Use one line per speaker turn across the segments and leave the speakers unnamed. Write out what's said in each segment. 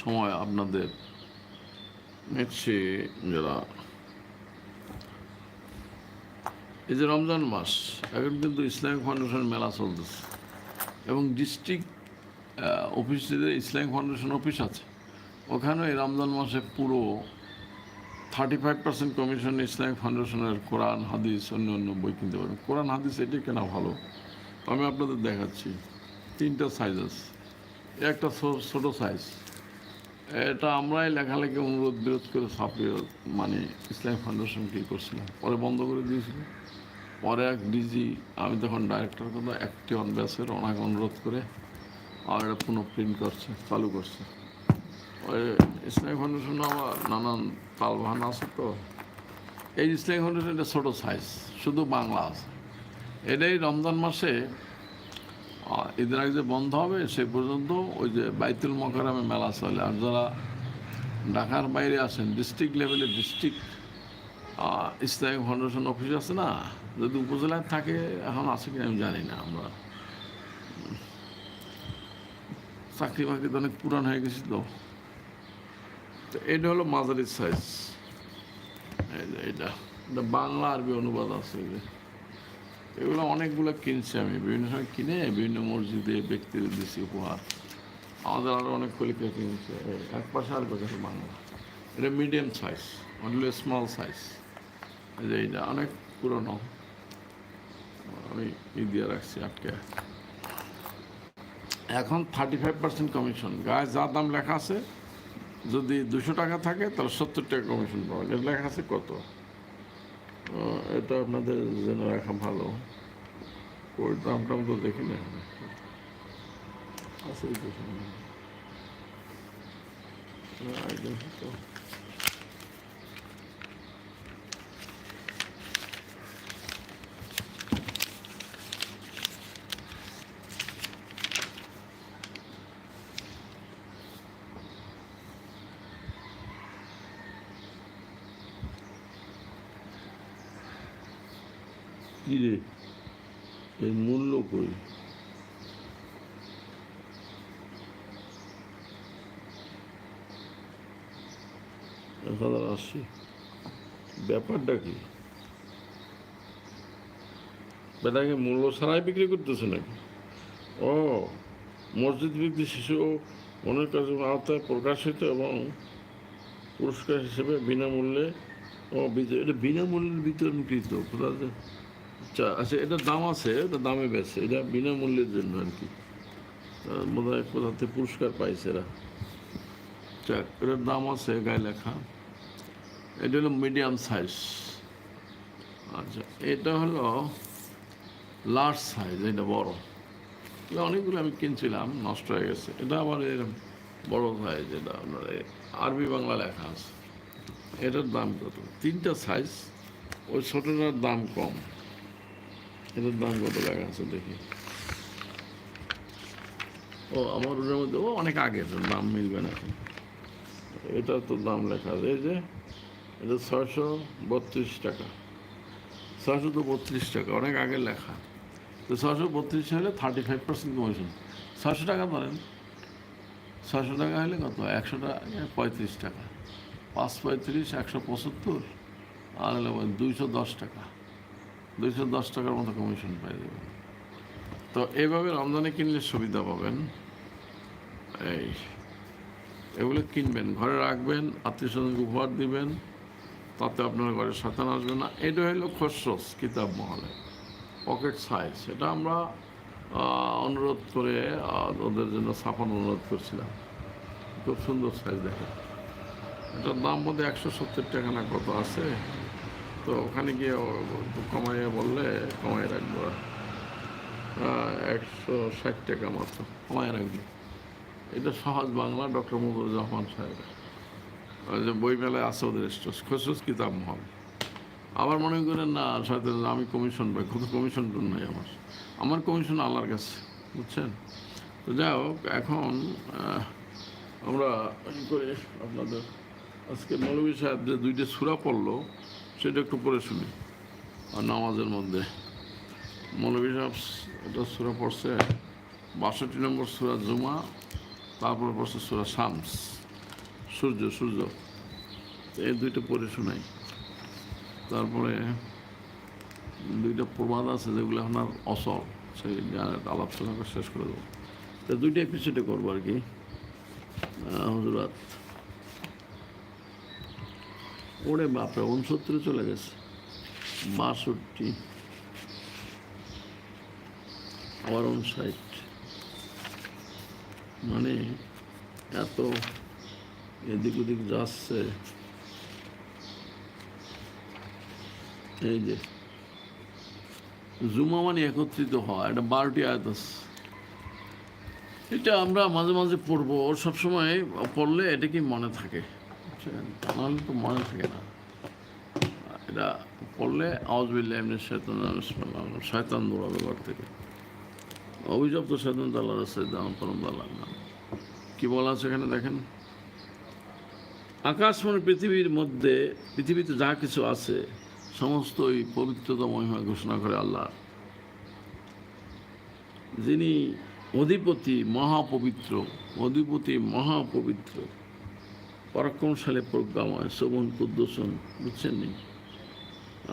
সময় আপনাদের নিচ্ছি যারা এই যে রমজান মাস, এখন কিন্তু ইসলামিক ফাউন্ডেশন মেলা চলতেছে এবং ডিস্ট্রিক্ট অফিসে ইসলামিক ফাউন্ডেশন অফিস আছে। ওখানে এই রমজান মাসে পুরো thirty five percent commission Islamic ফাউন্ডেশনের কোরআন, হাদিস, অন্য অন্য বই কিনতে পারেন কোরআন, হাদিস, এটি কেনা ভালো। আমি আপনাদের দেখাচ্ছি, তিনটা সাইজ আছে একটা ছোটো সাইজ এটা আমরাই লেখালেখি অনুরোধ বিরোধ করে ছাপিয়ে মানে ইসলাম ফাউন্ডেশন কী করছিলাম। পরে বন্ধ করে দিয়েছিল। পরে এক ডিজি আমি তখন ডাইরেক্টর কথা একটি অন ব্যাসের ওনাকে অনুরোধ করে আর এটা পুনঃ প্রিন্ট করছে, চালু করছে। ওই ইসলামিক ফাউন্ডেশন আবার নানান তালবাহান আছে তো। এই ইসলাম ফাউন্ডেশন এটা ছোটো সাইজ শুধু বাংলা আছে। এটাই রমজান মাসে ঈদের আগে যে বন্ধ হবে, সে পর্যন্ত ওই যে বাইতুল মকরামে মেলা চলে। আর যারা ঢাকার বাইরে আছেন ডিস্ট্রিক্ট লেভেলে ডিস্ট্রিক্ট ইসলামিক ফাউন্ডেশন অফিস আছে না, যদি উপজেলায় থাকে, এখন আছে কিনা আমি জানি না আমরা। চাকরি বাকরি তো অনেক পুরান হয়ে গেছি তো। এটা হলো মাঝারি সাইজ এই যে এটা বাংলা আরবি অনুবাদ আছে। এগুলো অনেকগুলো কিনছি আমি। বিভিন্ন সময় কিনে বিভিন্ন মসজিদে ব্যক্তিদের দিচ্ছি উপহার। আমাদের আরও অনেক কলিকা কিনছে। এক পাশে আর পাশে বাংলা। এটা medium size only small size যে এইটা অনেক পুরনো। আমি ই দিয়ে রাখছি আটকে। এখন থার্টি ফাইভ পার্সেন্ট কমিশন গায়ে যা দাম লেখা আছে, যদি দুশো টাকা থাকে, তাহলে সত্তর টাকা কমিশন পাওয়া যায়। লেখা আছে কত? এটা আপনাদের জেনে রাখা ভালো। ওই দাম টাম তো দেখি না। আসলে দেখি তো। কি রে এর মূল্য কই? হাজার আশি ব্যাপারটা কি? বেটাকে মূল্য ছাড়াই বিক্রি করতেছে নাকি? ও, মসজিদ বিক্রি শিশু অনেক কাছে আওতায় প্রকাশিত এবং পুরস্কার হিসেবে বিনামূল্যে ও এটা বিনামূল্যের বিতরণকৃত। কোথাও যে- আচ্ছা আচ্ছা এটার দাম আছে, এটা দামে বেছে এটা বিনামূল্যের জন্য আর কি। বোধ হয় কোথাতে পুরস্কার পাইছে এরা। যাক, এটার দাম আছে গায়ে লেখা। এটা হলো মিডিয়াম সাইজ আচ্ছা এটা হলো লার্জ সাইজ এটা বড়। এটা অনেকগুলো আমি কিনছিলাম, নষ্ট হয়ে গেছে। এটা আবার এরকম বড় সাইজ এটা আপনার আরবি বাংলা লেখা আছে। এটার দাম কত? তিনটা সাইজ ওই ছোটোটার দাম কম। এটার দাম কত লেখা আছে দেখি। ও, আমার ওটার মধ্যে, ও, অনেক আগের দাম মিলবে না এটা তো দাম লেখা আছে, এই যে, এটা ছয়শো বত্রিশ টাকা। ছয়শো তো বত্রিশ টাকা, অনেক আগে লেখা। তো ছয়শো বত্রিশ হলে থার্টি ফাইভ পার্সেন্ট কমিশন ছয়শো টাকা ধরেন, ছয়শো টাকা হলে কত? একশো টাকা পঁয়ত্রিশ টাকা। পাঁচ পঁয়ত্রিশ, একশো পঁচাত্তর, আর হলে দুইশো দশ টাকা। দুইশো দশ টাকার মতো কমিশন পাই দেবেন তো এইভাবে রমজানে কিনলে সুবিধা পাবেন। এই, এগুলো কিনবেন, ঘরে রাখবেন আত্মীয় স্বজনকে উপহার দিবেন, তাতে আপনার ঘরে শতান আসবে না। এটা হলো খসরস কিতাব মহলে। পকেট সাইজ এটা আমরা অনুরোধ করে ওদের জন্য ছাপান অনুরোধ করছিলাম। খুব সুন্দর সাইজ দেখে এটার দাম বোধহয় একশো সত্তর টাকা না কত আছে? তো ওখানে গিয়ে কমাইয়ে বললে কমাই রাখব। একশো ষাট টাকা মাত্র কমাই রাখব। এটা সহজ বাংলা, ডক্টর মুকুর রহমান সাহেব। যে বই মেলায় আছে ওদের স্টোর খসুস কিতাব মহল আবার মনে করেন, না, সাথে আমি কমিশন পাই কত কমিশন টুন নাই আমার। আমার কমিশন আল্লাহর কাছে, বুঝছেন? তো যাই হোক, এখন আমরা করে আপনাদের, আজকে মৌলভী সাহেব যে দুইটা সুরা পড়ল সেটা একটু পড়ে শুনি। আর নামাজের মধ্যে। মৌলভী সাহেব এটা সুরা পড়ছে বাষট্টি নম্বর সুরা জুমা, তারপরে পড়ছে সুরা শামস। সূর্য সূর্য। এই দুইটা পড়ে শোনাই। তারপরে দুইটা প্রবাদ আছে যেগুলো আর অসল, সেই করে শেষ করে দেবো। তো দুইটা এপিসোডে করব আর কি। হুজুরাত ওরে বাপরে উনসত্তরে চলে গেছে। বাষট্টি। আবার উনষাট মানে এত এদিক ওদিক যাচ্ছে। এই যে, জুমা মানে একত্রিত হওয়া, এটা বারোটি আয়াত আছে। এটা আমরা মাঝে মাঝে পড়ব সবসময় পড়লে এটা কি মনে থাকে? বুঝছেন? নাহলে তো মনে থাকে না। এটা পড়লে আওয়াজবিল্লাহ এমনি শয়তান শয়তান দৌড়াবে ঘর থেকে অভিযোগ তো শয়তান তাল্লাহ রাস্তায় দাম তাল্লাহ নাম। কি বলা আছে এখানে দেখেন? আকাশ মানে পৃথিবীর মধ্যে, পৃথিবীতে যা কিছু আছে সমস্তই পবিত্রতা মহিমা ঘোষণা করে আল্লাহ। যিনি অধিপতি, মহাপবিত্র অধিপতি মহাপবিত্র। পরাক্রমশালী প্রজ্ঞাময় শোভন কুদ্দোষণ বুঝছেন নি?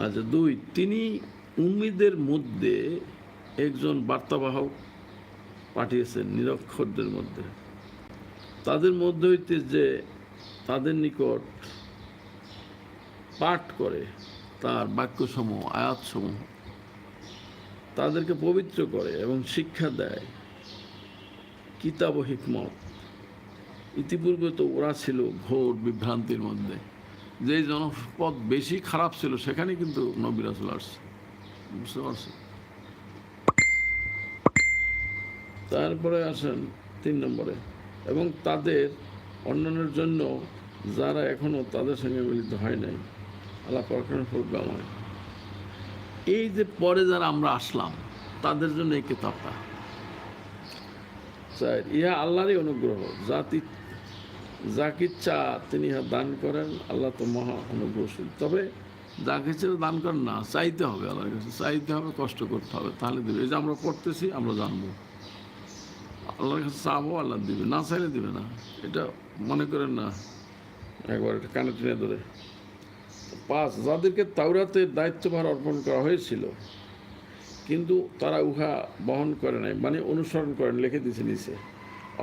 আচ্ছা দুই, তিনি উম্মিদের মধ্যে একজন বার্তাবাহক পাঠিয়েছেন নিরক্ষরদের মধ্যে। তাদের মধ্যে হইতে যে তাদের নিকট পাঠ করে তার বাক্যসমূহ, আয়াতসমূহ, তাদেরকে পবিত্র করে এবং শিক্ষা দেয় কিতাব হিকমত। ইতিপূর্বে তো ওরা ছিল ঘোর বিভ্রান্তির মধ্যে। যে জনপদ বেশি খারাপ ছিল, সেখানে কিন্তু নবীরা চলে আসছে। বুঝতে পারছি তারপরে আসেন তিন নম্বরে। এবং তাদের অন্যান্যের জন্য যারা এখনও তাদের সঙ্গে মিলিত হয় নাই, আল্লাহ পরকার প্রোগ্রাম এই যে পরে যারা আমরা আসলাম, তাদের জন্য এই কিতাবটা। ইহা আল্লাহরই অনুগ্রহ। জাতি যাকে ইচ্ছা তিনি দান করেন, আল্লাহ তো মহা অনুগ্রহশীল। তবে যাকে দান করেন না, চাইতে হবে আল্লাহর কাছে, চাইতে হবে, কষ্ট করতে হবে, তাহলে দেবে। এই যে আমরা পড়তেছি, আমরা জানব। আল্লাহর কাছে চাবো, আল্লাহ দিবে, না চাইলে দিবে না। এটা মনে করেন না, একবার এটা কানে টেনে ধরে। পাঁচ, যাদেরকে তাওরাতের দায়িত্বভার অর্পণ করা হয়েছিল, কিন্তু তারা উহা বহন করে নাই মানে অনুসরণ করেন লিখে দিছে নিচে।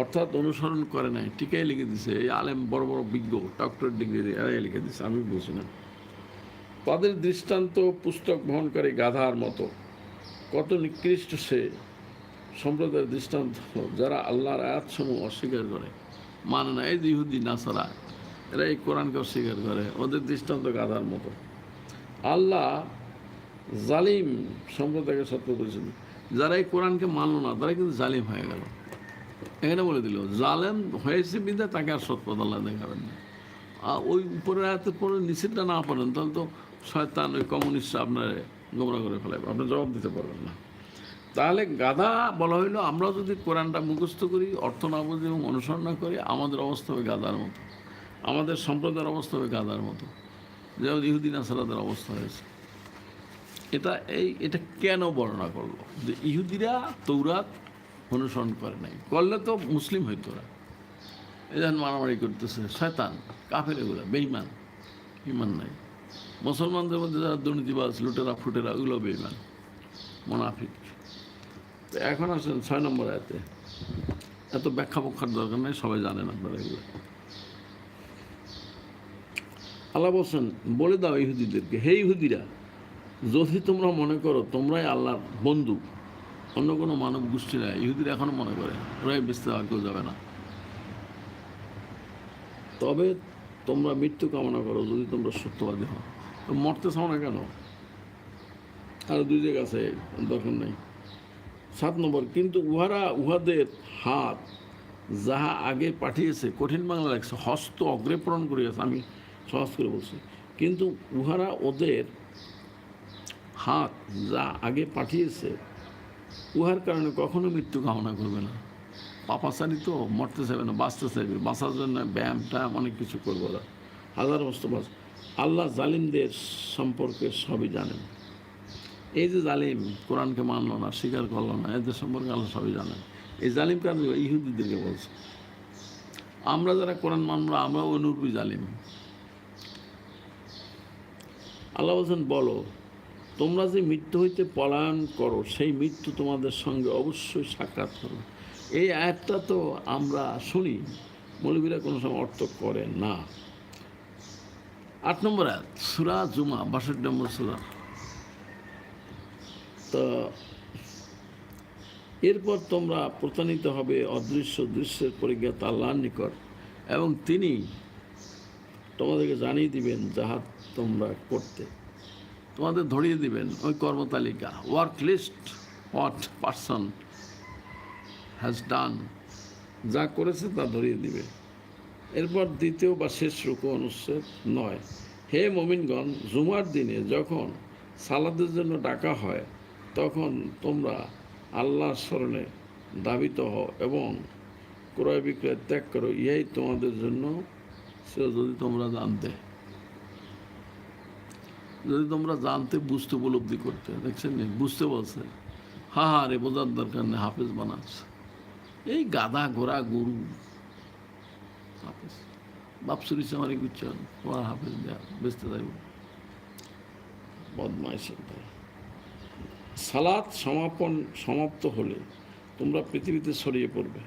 অর্থাৎ অনুসরণ করে নাই। টিকাই লিখে দিছে, এই আলেম বড় বড় বিজ্ঞ ডক্টর ডিগ্রি এরাই লিখে দিছে, আমি বুঝি না। তাদের দৃষ্টান্ত পুস্তক বহনকারী গাধার মতো। কত নিকৃষ্ট সে সম্প্রদায়ের দৃষ্টান্ত, যারা আল্লাহর আয়াতসমূহ অস্বীকার করে। মানে না, এই ইহুদি, নাসারা এরা এই কোরআনকে অস্বীকার করে, ওদের দৃষ্টান্ত গাধার মতো। আল্লাহ জালিম সম্প্রদায়কে সত্য করেছেন যারা এই কোরআনকে মানলো না তারা কিন্তু জালিম হয়ে গেল। এখানে বলে দিল, জালেম হয়েছে বিদ্যা তাকে আর সৎপথ আল্লাহ দেখাবেন না। আর ওই উপরে আয়াতের পরে নিচেরটা না পারেন, তাহলে তো শয়তান ওই কমিউনিস্টরা আপনার গোমরা করে ফেলাবে আপনি জবাব দিতে পারবেন না। তাহলে গাধা বলা হইল, আমরা যদি কোরআনটা মুখস্থ করি, অর্থ না বুঝি এবং অনুসরণ না করি, আমাদের অবস্থা হবে গাধার মতো। আমাদের সম্প্রদায়ের অবস্থা হবে গাধার মতো। যেমন ইহুদিন আসারাদের অবস্থা হয়েছে। এটা এই, এটা কেন বর্ণনা করল? যে ইহুদিরা তৌরাত অনুসরণ করে নাই। করলে তো মুসলিম হইতো এই যখন মারামারি করতেছে, শয়তান, কাফের এগুলো বেইমান ইমান নাই। মুসলমানদের মধ্যে যারা দুর্নীতিবাজ, লুটেরা, ফুটেরা ওগুলো বেইমান মোনাফিক। তো এখন আসেন ছয় নম্বর আয়াতে। এত ব্যাখ্যা বক্ষার দরকার নেই, সবাই জানেন আপনারা এগুলো। আল্লাহ বলছেন, বলে দাও ইহুদিদেরকে, হে ইহুদিরা, যদি তোমরা মনে করো তোমরাই আল্লাহর বন্ধু অন্য কোনো মানব গোষ্ঠী নাই। ইহুদিরা এখনও মনে করে ওরাই বেঁচতে আর কেউ যাবে না। তবে তোমরা মৃত্যু কামনা করো যদি তোমরা সত্যবাদী হও। তো মরতে চাও না কেন? আর দুই জায়গা আছে, দরকার নেই। সাত নম্বর, কিন্তু উহারা, উহাদের হাত যাহা আগে পাঠিয়েছে, কঠিন বাংলা লাগছে হস্ত অগ্রে প্রেরণ করিয়াছে, আমি সহজ করে বলছি। কিন্তু উহারা ওদের হাত যা আগে পাঠিয়েছে উহার কারণে কখনো মৃত্যু কামনা করবে না। পাপাচারি তো মরতে চাইবে না বাঁচতে চাইবে বাঁচার জন্য ব্যায়াম ট্যায়াম অনেক কিছু করব ওরা। হাজার বাঁচ আল্লাহ জালিমদের সম্পর্কে সবই জানেন। এই যে জালিম কোরআনকে মানলো না, স্বীকার করল না, এদের সম্পর্কে আল্লাহ সবই জানেন। এই জালিম কারণ ইহুদিদেরকে বলছে। আমরা যারা কোরআন মানবরা আমরা অনুরূপী জালিম। আল্লাহ বলছেন, বলো তোমরা যে মৃত্যু হইতে পলায়ন করো, সেই মৃত্যু তোমাদের সঙ্গে অবশ্যই সাক্ষাৎ করো এই আয়াতটা তো আমরা শুনি, মৌলবীরা কোনো সময় অর্থ করে না। আট নম্বর আয়াত, সুরা জুমা, বাষট্টি নম্বর সুরা। তো এরপর তোমরা প্রতারিত হবে অদৃশ্য দৃশ্যের পরিজ্ঞাত আল্লাহর নিকট, এবং তিনি তোমাদেরকে জানিয়ে দিবেন যাহা তোমরা করতে। তোমাদের ধরিয়ে দিবেন ওই কর্মতালিকা। Work list what person has done যা করেছে তা ধরিয়ে দিবে। এরপর দ্বিতীয় বা শেষ রুকু অনুচ্ছেদ নয়। হে মমিনগণ, জুমার দিনে যখন সালাদের জন্য ডাকা হয়, তখন তোমরা আল্লাহর স্মরণে দাবিত হও এবং ক্রয় বিক্রয় ত্যাগ করো। ইহাই তোমাদের জন্য। সে যদি তোমরা জানতে যদি তোমরা জানতে বুঝতে উপলব্ধি করতে, দেখছেন নি? বুঝতে বলছে। হা হা, রে, বোঝার দরকার নেই, হাফেজ বানাচ্ছে। এই গাধা ঘোড়া গরু। হাফেজ। বাপসুরি চামারি গুচ্ছন তোমার হাফেজ দেয়া, বেচতে যাইব বদমাইশ। সালাত সমাপন, সমাপ্ত হলে তোমরা পৃথিবীতে ছড়িয়ে পড়বে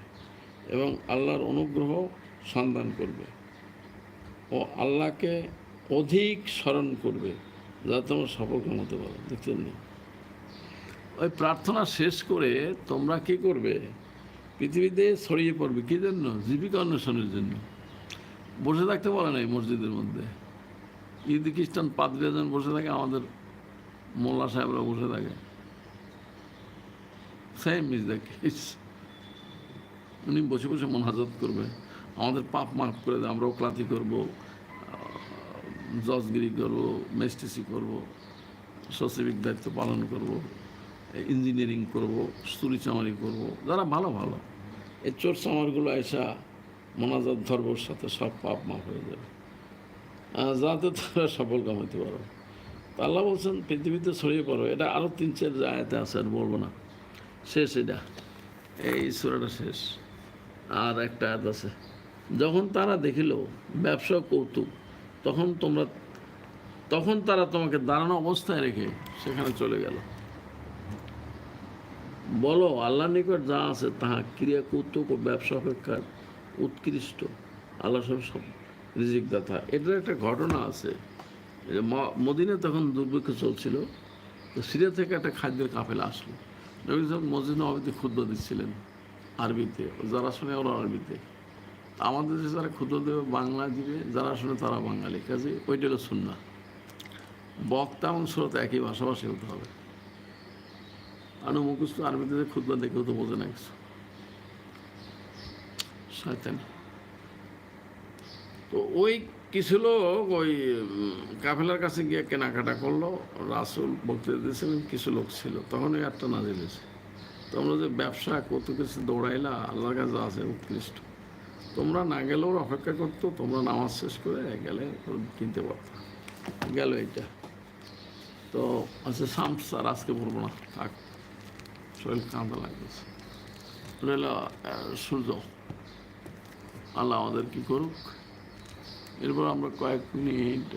এবং আল্লাহর অনুগ্রহ সন্ধান করবে। ও আল্লাহকে অধিক স্মরণ করবে। যাতে তোমরা সফল হতে পারো দেখছেন নি? ওই প্রার্থনা শেষ করে তোমরা কি করবে? পৃথিবীতে ছড়িয়ে পড়বে, কী জন্য? জীবিকা অন্বেষণের জন্য। বসে থাকতে বলে নাই মসজিদের মধ্যে। ইহুদি খ্রিস্টান পাদ্রীরা যখন বসে থাকে, আমাদের মোল্লা সাহেবরা বসে থাকে। সেম ইজ দ্য কেস উনি বসে বসে মনাজাত করবে। আমাদের পাপ মাফ করে দেয়, আমরাও ক্লাতি করব। জজগিরি করব মেস্টিসি করব সচিবিক দায়িত্ব পালন করব ইঞ্জিনিয়ারিং করব, চুরি চামারি করব, যারা ভালো ভালো। এই চোর চামারগুলো এসা মোনাজাত ধর্মর সাথে সব পাপ মাফ হয়ে যাবে। যাতে তারা সফল কামাইতে পারো। আল্লাহ বলছেন, পৃথিবীতে ছড়িয়ে পড়ো। এটা আরও তিন, চার জায়গাতে আছে, আর বলব না। শেষ এটা। এই সুরাটা শেষ। আর একটা আয়াত আছে। যখন তারা দেখিল, ব্যবসা কৌতুক তখন তোমরা, তখন তারা তোমাকে দাঁড়ানো অবস্থায় রেখে সেখানে চলে গেল। বলো আল্লাহ নিকট যা আছে তাহা ক্রিয়া কৌতুক ও ব্যবসা অপেক্ষার উৎকৃষ্ট। আল্লাহ সব রিজিক দাতা। এটার একটা ঘটনা আছে। মদিনে তখন দুর্ভিক্ষ চলছিল। তো সিরিয়া থেকে একটা খাদ্যের কাফেলা আসলো। নবী মসজিদ নবাবিতে ক্ষুদ্র দিচ্ছিলেন আরবিতে, যারা শুনে ওরা আরবিতে। আমাদের দেশে যারা ক্ষুদ্র দেবে বাংলা দিবে, যারা শুনে তারা বাঙালি কাজে ওইটা হলো শুননা বক্তা এবং শ্রোতা একই ভাষাভাষী হতে হবে। আর মুখস্থ আরবিতে ক্ষুদ্র দেখেও তো বোঝে না কিছু। তো ওই কিছু লোক ওই কাফেলার কাছে গিয়ে কেনাকাটা করল, রাসুল বলতে দিয়েছিলেন, কিছু লোক ছিল। তখন ওই একটা নাজিল হয়েছে। তোমরা যে ব্যবসা কত কিছু দৌড়াইলা, আল্লাহর কাছে আছে, উৎকৃষ্ট। তোমরা না গেলেও অপেক্ষা করতো, তোমরা নামাজ শেষ করে গেলে কিনতে পারতো। গেল এইটা। তো আচ্ছা শামস আর আজকে বলব না, থাক। শরীর কাঁদা লাগতেছে। রইল সূর্য, আল্লাহ আমাদের কি করুক? এরপর আমরা কয়েক মিনিট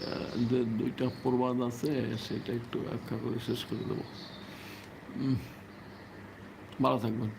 যে দুইটা প্রবাদ আছে, সেটা একটু ব্যাখ্যা করে শেষ করে দেবো। ভালো থাকবেন।